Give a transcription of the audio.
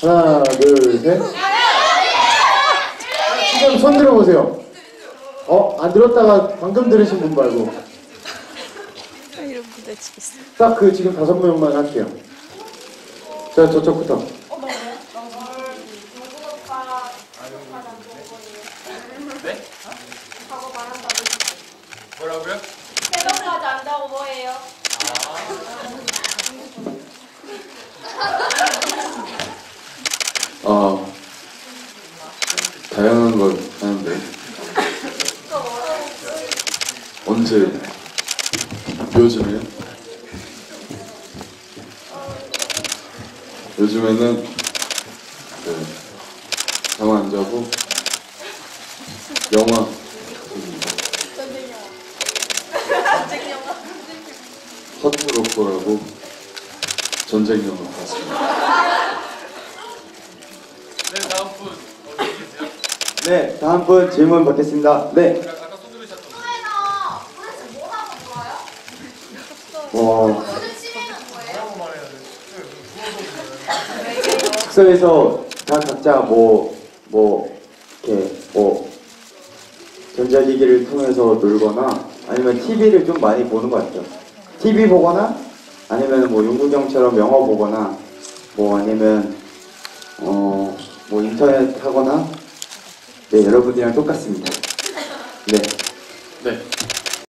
하나, 둘, 셋. 지금 손 들어보세요. 어, 안 들었다가 방금 들으신 분 말고. 이름 부대치겠어. 딱 그 지금 다섯 명만 할게요. 자, 저쪽부터. 뭐라고요? 새벽까지 안다고 뭐예요? 아 다양한 걸 하는데 언제 요즘에 요즘에는 네, 잠 안 자고 영화. 허트로커라고 전쟁 영화 봤습니다. 네 다음 분 어디 계세요? 네, 다음 분 질문 받겠습니다. 네, 아까 아까 손 들으셨던 분. 꿈에서 도대체 뭐 하고 놀아요? 어, 모든 시민은 뭐예요? 숙소에서 다 각자 뭐, 뭐, 이렇게, 뭐, 전자기기를 통해서 놀거나 아니면 TV를 좀 많이 보는 것 같아요. TV 보거나 아니면 뭐 윤구경처럼 영화 보거나 뭐 아니면, 어, 뭐 인터넷 하거나 네, 여러분이랑 똑같습니다. 네. 네.